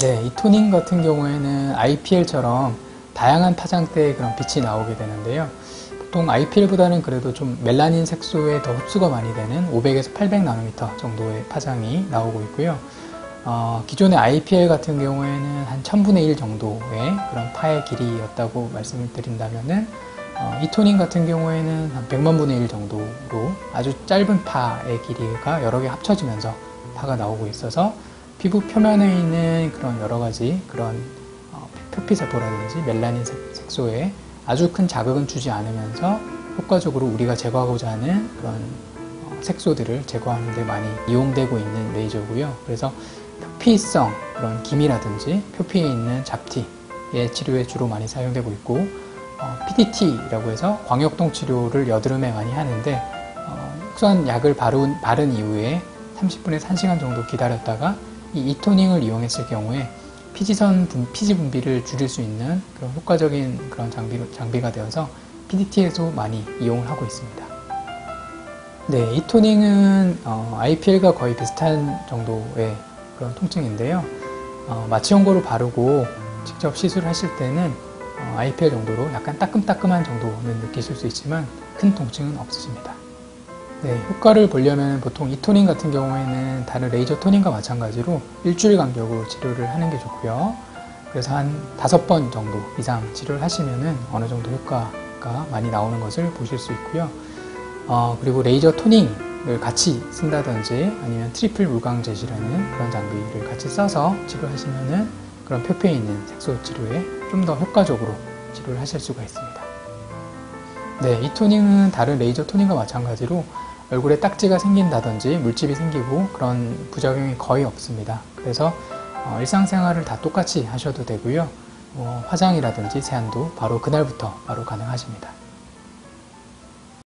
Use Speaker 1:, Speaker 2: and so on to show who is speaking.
Speaker 1: 네, 이 토닝 같은 경우에는 IPL처럼 다양한 파장대에 그런 빛이 나오게 되는데요. 보통 IPL보다는 그래도 좀 멜라닌 색소에 더 흡수가 많이 되는 500에서 800 나노미터 정도의 파장이 나오고 있고요. 어, 기존의 IPL 같은 경우에는 한 1000분의 1 정도의 그런 파의 길이였다고 말씀을 드린다면은 어, 이 토닝 같은 경우에는 한 100만 분의 1 정도로 아주 짧은 파의 길이가 여러 개 합쳐지면서 파가 나오고 있어서 피부 표면에 있는 그런 여러 가지 그런 어, 표피세포라든지 멜라닌 색소에 아주 큰 자극은 주지 않으면서 효과적으로 우리가 제거하고자 하는 그런 어, 색소들을 제거하는 데 많이 이용되고 있는 레이저고요. 그래서 표피성 그런 기미라든지 표피에 있는 잡티의 치료에 주로 많이 사용되고 있고 어, PDT라고 해서 광역동 치료를 여드름에 많이 하는데 어, 흑수한 약을 바른, 바른 이후에 30분에서 1시간 정도 기다렸다가 이 이토닝을 이용했을 경우에 피지선 분, 피지 분비를 줄일 수 있는 그런 효과적인 그런 장비, 장비가 되어서 PDT에서 많이 이용을 하고 있습니다. 네, 이토닝은 어, IPL과 거의 비슷한 정도의 그런 통증인데요. 어, 마취 연고를 바르고 직접 시술하실 때는 어, IPL 정도로 약간 따끔따끔한 정도는 느끼실 수 있지만 큰 통증은 없으십니다. 네, 효과를 보려면 보통 이 토닝 같은 경우에는 다른 레이저 토닝과 마찬가지로 일주일 간격으로 치료를 하는 게 좋고요. 그래서 한 다섯 번 정도 이상 치료를 하시면은 어느 정도 효과가 많이 나오는 것을 보실 수 있고요. 어, 그리고 레이저 토닝을 같이 쓴다든지 아니면 트리플 물광제시라는 그런 장비를 같이 써서 치료하시면은 그런 표피에 있는 색소 치료에 좀 더 효과적으로 치료를 하실 수가 있습니다. 네, 이 토닝은 다른 레이저 토닝과 마찬가지로 얼굴에 딱지가 생긴다든지 물집이 생기고 그런 부작용이 거의 없습니다. 그래서 어, 일상생활을 다 똑같이 하셔도 되고요. 뭐 화장이라든지 세안도 바로 그날부터 바로 가능하십니다.